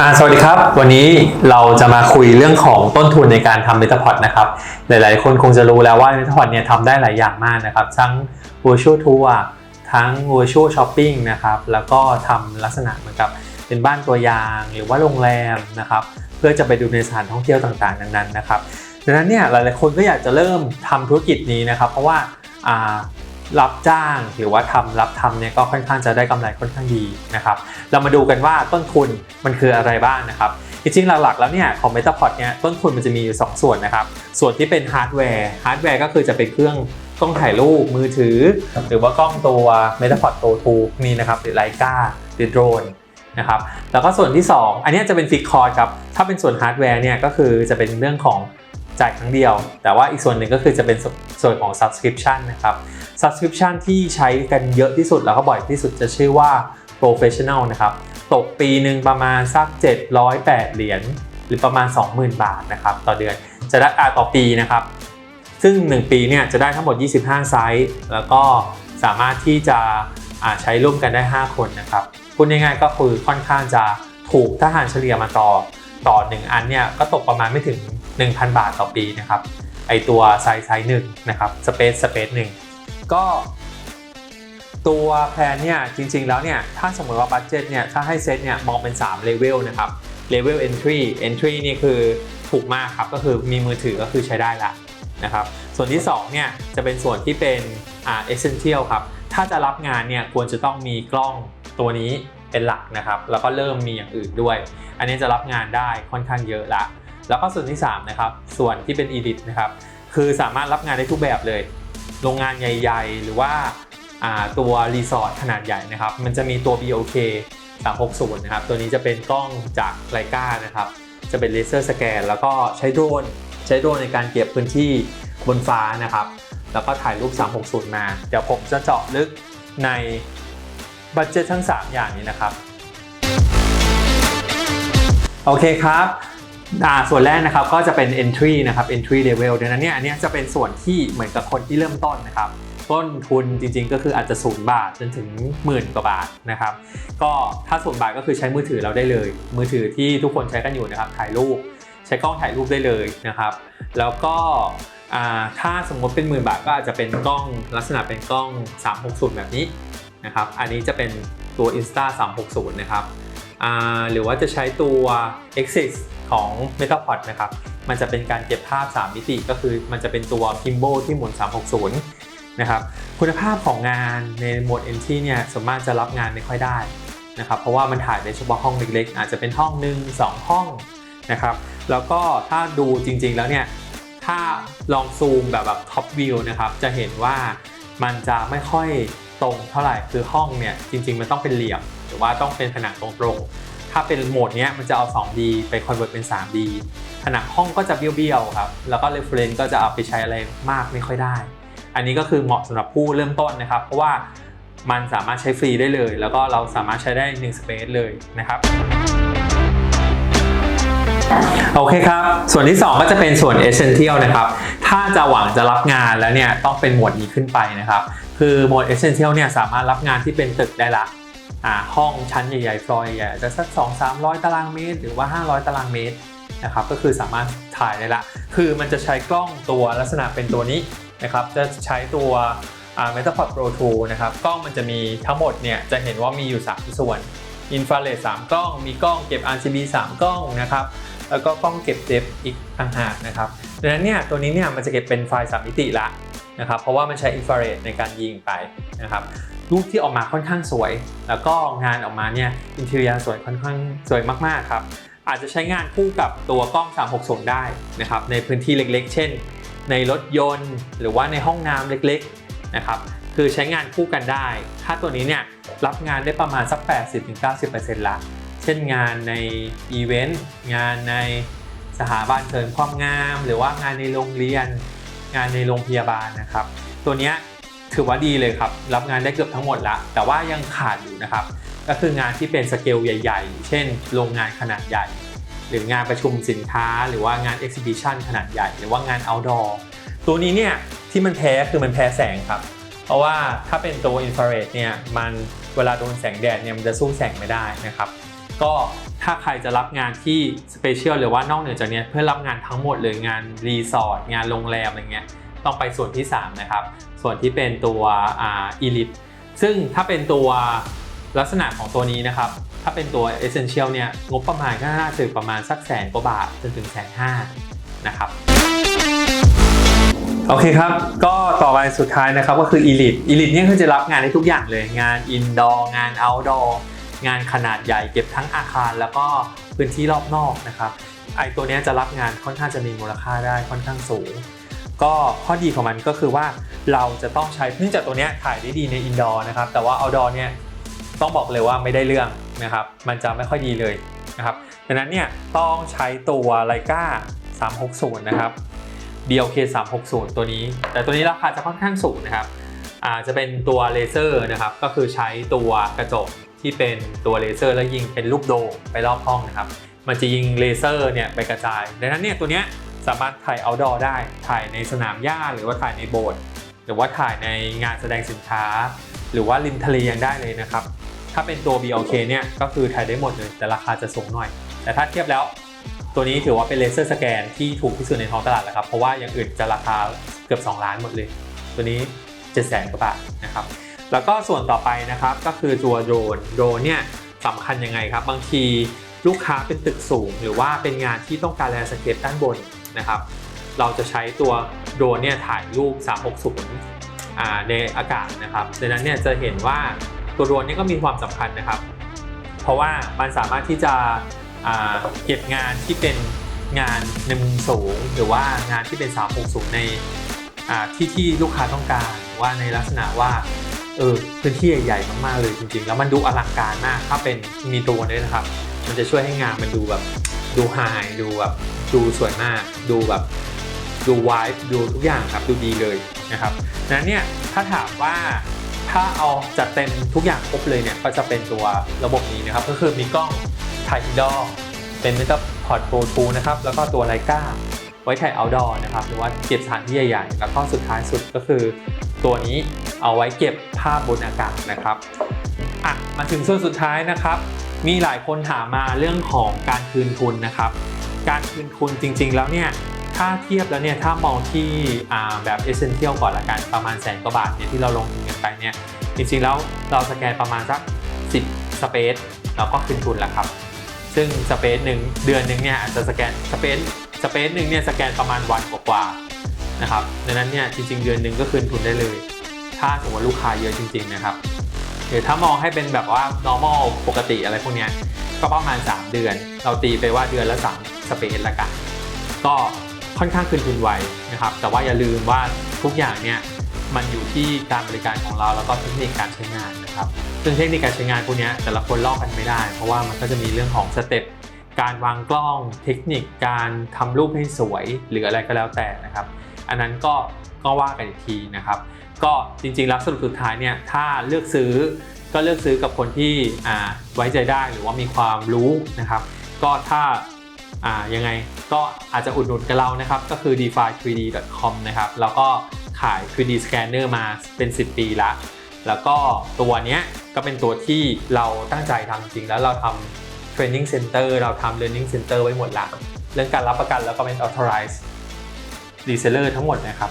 อ่าสวัสดีครับ วันนี้เราจะมาคุยเรื่องของต้นทุนในการทำเมตาพอดนะครับ หลายๆ คนคงจะรู้แล้วว่าเมตาพอดเนี่ยทำได้หลายอย่างมากนะครับ ทั้ง virtual tour ทั้ง virtual shopping นะครับ แล้วก็ทำลักษณะเหมือนกับเป็นบ้านตัวอย่างหรือว่าโรงแรมนะครับ เพื่อจะไปดูในสถานท่องเที่ยวต่างๆ นั้นๆนะครับ ดังนั้นเนี่ยหลายๆ คนก็อยากจะเริ่มทำธุรกิจนี้นะครับ เพราะว่าอ่า รับจ้างหรือว่าทำรับทำเนี่ยก็ค่อนข้างจะได้กำไรค่อนข้างดีนะครับ เรามาดูกันว่าต้นทุนมันคืออะไรบ้างนะครับ จริงๆหลักๆแล้วเนี่ยของ Metapod เนี่ยต้นทุนมันจะมีอยู่ 2 ส่วนนะครับ ส่วนที่เป็นฮาร์ดแวร์ฮาร์ดแวร์ก็คือจะเป็นเครื่องกล้องถ่ายรูปมือถือ หรือว่ากล้องตัว Metapod Pro 2นี่นะครับหรือไลกาหรือโดรนนะครับแล้วก็ส่วนที่ 2 อันนี้จะเป็นฟิกคอร์ดครับถ้าเป็นส่วนฮาร์ดแวร์เนี่ยก็คือจะเป็นเรื่องของ จ่ายครั้งเดียว แต่ว่าอีกส่วนหนึ่งก็คือจะเป็นส่วนของ subscription นะครับ subscription ที่ใช้กันเยอะที่สุดแล้วก็บ่อยที่สุดจะชื่อว่า professional นะครับ ตกปีหนึ่งประมาณสัก 708 เหรียญหรือประมาณ 20,000 บาทนะครับต่อเดือนจะได้อาต่อปีนะครับ ซึ่ง 1 ปีเนี่ยจะได้ทั้งหมด 25 ไซส์แล้วก็สามารถที่จะใช้ร่วมกันได้ 5 คนนะครับพูดง่ายๆก็คือค่อนข้างจะถูกถ้าหารเฉลี่ยมาต่อต่อ 1 อันเนี่ยก็ตกประมาณไม่ถึง 1,000 บาทต่อปีนะครับไอตัวไซส์ไซส์หนึ่งนะครับสเปซสเปซหนึ่งก็ตัวแพลนเนี่ยจริงๆแล้วเนี่ยถ้าสมมติว่าบัตเจ็ตเนี่ยถ้าให้เซตเนี่ยมองเป็น3เลเวลนะครับเลเวล entry entry นี่คือถูกมากครับก็คือมีมือถือก็คือใช้ได้ละนะครับส่วนที่2เนี่ยจะเป็นส่วนที่เป็นอ่า essential ครับถ้าจะรับงานเนี่ยควรจะต้องมีกล้องตัวนี้เป็นหลักนะครับ แล้วก็เริ่มมีอย่างอื่นด้วย อันนี้จะรับงานได้ค่อนข้างเยอะละ แล้วก็ส่วนที่3นะครับส่วนที่เป็น edit นะครับคือสามารถรับงานได้ทุกแบบเลย โรงงานใหญ่ ๆ หรือว่าาตัวรีสอร์ทขนาดใหญ่นะครับ มันจะมีตัว BOK 360นะครับ ตัวนี้จะเป็นกล้องจากไลกานะครับ จะเป็นเลเซอร์สแกน แล้วก็ใช้โดรน ใช้โดรนในการเก็บพื้นที่บนฟ้านะครับ แล้วก็ถ่ายรูป 360 มา เดี๋ยวผมจะเจาะลึกในบัตเจ็ตทั้ง 3 อย่างนี้นะครับ โอเคครับ ส่วนแรกนะครับก็จะเป็น entry นะครับ entry level ดังนั้นเนี่ยอันนี้จะเป็นส่วนที่เหมือนกับคนที่เริ่มต้นนะครับต้นทุนจริงๆ ก็คืออาจจะศูนย์บาทจนถึงหมื่นกว่าบาทนะครับ ก็ถ้าศูนย์บาทก็คือใช้มือถือเราได้เลย มือถือที่ทุกคนใช้กันอยู่นะครับถ่ายรูป ใช้กล้องถ่ายรูปได้เลยนะครับ แล้วก็ถ้าสมมติเป็นหมื่นบาทก็อาจจะเป็นกล้องลักษณะเป็นกล้อง 360 แบบนี้นะครับ อันนี้จะเป็นตัว Insta 360 นะครับ หรือว่าจะใช้ตัว Exis ของ Metapod นะครับ มันจะเป็นการเก็บภาพ 3 มิติ ก็คือมันจะเป็นตัว Gimbal ที่หมุน 360 นะครับ คุณภาพของงานในโหมด NT เนี่ยส่วนมากจะรับงานไม่ค่อยได้นะครับ เพราะว่ามันถ่ายในเฉพาะห้องเล็กๆ อาจจะเป็นห้องหนึ่งสองห้องนะครับ แล้วก็ถ้าดูจริงๆแล้วเนี่ย ถ้าลองซูมแบบแบบท็อปวิวนะครับ จะเห็นว่ามันจะไม่ค่อยตรงเท่าไหร่ คือห้องเนี่ยจริง ๆ มันต้องเป็นเหลี่ยม หรือว่าต้องเป็นผนังตรงๆ ถ้าเป็นโหมดนี้มันจะเอา 2D ไปคอนเวิร์ตเป็น 3D ผนังห้องก็จะเบี้ยวๆครับ แล้วก็ reference ก็จะเอาไปใช้อะไรมากไม่ค่อยได้ อันนี้ก็คือเหมาะสำหรับผู้เริ่มต้นนะครับ เพราะว่ามันสามารถใช้ฟรีได้เลย แล้วก็เราสามารถใช้ได้1 space เลยนะครับโอเคครับ ส่วนที่ 2 ก็จะเป็นส่วน Essential นะครับ ถ้าจะหวังจะรับงานแล้วเนี่ยต้องเป็นหมวดนี้ขึ้นไปนะครับ คือโหมด Essential เนี่ยสามารถรับงานที่เป็นตึกได้ละ ห้องชั้นใหญ่ๆฟลอร์ใหญ่ๆจะสัก 2 300 ตารางเมตร หรือว่า 500 ตารางเมตรนะครับก็คือสามารถถ่ายได้ละ คือมันจะใช้กล้องตัวลักษณะเป็นตัวนี้นะครับจะใช้ตัวอ่า Metapod Pro 2 นะครับกล้องมันจะมีทั้งหมดเนี่ยจะเห็นว่ามีอยู่ 3 ส่วนอินฟราเรด3กล้อง มีกล้องเก็บ RGB 3 กล้องนะครับแล้วก็กล้องเก็บเดฟอีกต่างหากนะครับดังนั้นเนี่ยตัวนี้เนี่ยมันจะเก็บเป็นไฟล์3มิติละนะครับเพราะว่ามันใช้อินฟราเรดในการยิงไปนะครับ รูปที่ออกมาค่อนข้างสวย แล้วก็งานออกมาเนี่ยอินเทอร์เนียสวยค่อนข้างสวยมากๆครับ อาจจะใช้งานคู่กับตัวกล้อง 360 ได้นะครับในพื้นที่เล็กๆ เช่น ในรถยนต์ หรือว่าในห้องน้ำเล็กๆนะครับคือใช้งานคู่กันได้ ถ้าตัวนี้เนี่ยรับงานได้ประมาณสัก 80-90%ละ เช่นงานในอีเวนต์ งานในสถาบันเสริมความงาม หรือว่างานในโรงเรียน งานในโรงพยาบาลนะครับ ตัวเนี้ย ถือว่าดีเลยครับ รับงานได้เกือบทั้งหมดละ แต่ว่ายังขาดอยู่นะครับ ก็คืองานที่เป็นสเกลใหญ่ ๆ เช่น โรงงานขนาดใหญ่ หรืองานประชุมสินค้า หรือว่างาน exhibition ขนาดใหญ่ หรือว่างาน outdoor ตัวนี้เนี่ยที่มันแพ้คือมันแพ้แสงครับ เพราะว่าถ้าเป็นตัวอินฟราเรดเนี่ยมันเวลาโดนแสงแดดเนี่ยมันจะสู้แสงไม่ได้นะครับ ก็ถ้าใครจะรับงานที่สเปเชียลหรือว่านอกเหนือจากนี้เพื่อรับงานทั้งหมดเลยงานรีสอร์ทงานโรงแรมอะไรเงี้ย ต้องไปส่วนที่ 3 นะครับ ส่วนที่เป็นตัวอ่า elite ซึ่งถ้าเป็นตัวลักษณะของตัวนี้นะครับ ถ้าเป็นตัว essential เนี่ยงบประมาณก็น่าจะประมาณสักแสนกว่าบาทจนถึงแสนห้านะครับโอเคครับ ก็ต่อไปสุดท้ายนะครับก็คือ elite elite เนี่ยคือจะรับงานได้ทุกอย่างเลยงาน indoor งาน outdoor งานขนาดใหญ่เก็บทั้งอาคารแล้วก็พื้นที่รอบนอกนะครับไอตัวนี้จะรับงานค่อนข้างจะมีมูลค่าได้ค่อนข้างสูง ก็ข้อดีของมันก็คือว่าเราจะต้องใช้เนื่องจากตัวนี้ถ่ายได้ดีใน indoor นะครับ แต่ว่า outdoor เนี่ยต้องบอกเลยว่าไม่ได้เรื่องนะครับ มันจะไม่ค่อยดีเลยนะครับดังนั้นเนี่ยต้องใช้ตัวไลกา360 นะครับ BLK 360 ตัวนี้ แต่ตัวนี้ราคาจะค่อนข้างสูงนะครับอาจะเป็นตัวเลเซอร์นะครับ ก็คือใช้ตัวกระจกที่เป็นตัวเลเซอร์แล้วยิงเป็นลูกโดงไปรอบห้องนะครับ มันจะยิงเลเซอร์เนี่ยไปกระจาย ดังนั้นเนี่ยตัวเนี้ย สามารถถ่าย outdoor ได้ ถ่ายในสนามหญ้าหรือว่าถ่ายในโบสถ์หรือว่าถ่ายในงานแสดงสินค้า หรือว่าริมทะเลยังได้เลยนะครับ ถ้าเป็นตัว BLK เนี่ยก็คือถ่ายได้หมดเลยแต่ราคาจะสูงหน่อย แต่ถ้าเทียบแล้วตัวนี้ถือว่าเป็นเลเซอร์สแกนที่ถูกที่สุดในท้องตลาดแล้วครับ เพราะว่าอย่างอื่นจะราคาเกือบ 2 ล้านหมดเลย ตัวนี้7 0 0 0 0 0กว่าบาทนะครับ แล้วก็ส่วนต่อไปนะครับก็คือตัวโดรน โดรนเนี่ยสำคัญยังไงครับ บางทีลูกค้าเป็นตึกสูง หรือว่าเป็นงานที่ต้องการแลนด์สเคปด้านบน นะครับ เราจะใช้ตัวโดรนเนี่ยถ่ายรูป 360 ในอากาศนะครับดังนั้นเนี่ยจะเห็นว่าตัวโดรนนี่ก็มีความสำคัญนะครับ เพราะว่ามันสามารถที่จะเก็บงานที่เป็นงานในมุมสูง หรือว่างานที่เป็น 360 ในที่ที่ลูกค้าต้องการว่าในลักษณะว่าเออพื้นที่ใหญ่ๆมากๆเลยจริงๆ แล้วมันดูอลังการมากถ้าเป็นมีตัวด้วยนะครับ มันจะช่วยให้งานมันดูแบบ ดูไฮดูแบบดูสวยมาก ดูแบบดูวายดูทุกอย่างครับดูดีเลยนะครับนั้นเนี่ยถ้าถามว่าถ้าเอาจัดเต็มทุกอย่างครบเลยเนี่ยก็จะเป็นตัวระบบนี้นะครับ ก็คือมีกล้องถ่ายอินดอร์เป็นมิเตอร์พอร์ตโปรทูนะครับแล้วก็ตัวไลกาไว้ถ่ายเอาดอร์นะครับหรือว่าเก็บสถานที่ใหญ่ๆ แล้วก็สุดท้ายสุดก็คือ ตัวนี้เอาไว้เก็บภาพบนอากาศนะครับอะมาถึงส่วนสุดท้ายนะครับ มีหลายคนถามมาเรื่องของการคืนทุนนะครับ การคืนทุนจริง ๆ แล้วเนี่ยถ้าเทียบแล้วเนี่ยถ้ามองที่แบบ Essential ก่อนละกันประมาณแสนกว่าบาทเนี่ยที่เราลงทุนกันไปเนี่ยจริงๆแล้วเราสแกนประมาณสัก 10 สเปซเราก็คืนทุนแล้วครับ ซึ่งสเปซหนึ่งเดือนหนึ่งเนี่ยอาจจะสแกนสเปซสเปซหนึ่งเนี่ยสแกนประมาณวันกว่าๆนะครับดังนั้นเนี่ยจริงๆ เดือนหนึ่งก็คืนทุนได้เลย ถ้าสมมติว่าลูกค้าเยอะจริง ๆ นะครับ หรือถ้ามองให้เป็นแบบว่า normal ปกติอะไรพวกเนี้ยก็ประมาณ 3 เดือน เราตีไปว่าเดือนละ 3 สเปซละกัน ก็ค่อนข้างคืนทุนไวนะครับ แต่ว่าอย่าลืมว่าทุกอย่างเนี่ยมันอยู่ที่การบริการของเราแล้วก็เทคนิคการใช้งานนะครับ ซึ่งเทคนิคการใช้งานพวกนี้แต่ละคนลอกกันไม่ได้ เพราะว่ามันก็จะมีเรื่องของสเต็ปการวางกล้อง เทคนิคการทำรูปให้สวยหรืออะไรก็แล้วแต่นะครับ อันนั้นก็ก็ว่ากันอีกทีนะครับ ก็จริงๆแล้วสรุปสุดท้ายเนี่ยถ้าเลือกซื้อก็เลือกซื้อกับคนที่อ่าไว้ใจได้หรือว่ามีความรู้นะครับ ก็ถ้าอ่ายังไงก็อาจจะอุดหนุนกับเรานะครับ ก็คือ defi3d.com นะครับแล้วก็ขาย 3D scanner มาเป็น 10 ปีละแล้วก็ตัวเนี้ยก็เป็นตัวที่เราตั้งใจทำจริงแล้วเราทำ training center เราทำ learning center ไว้หมดละเรื่องการรับประกันแล้วก็เป็น authorize รีเซลเลอร์ทั้งหมดนะครับ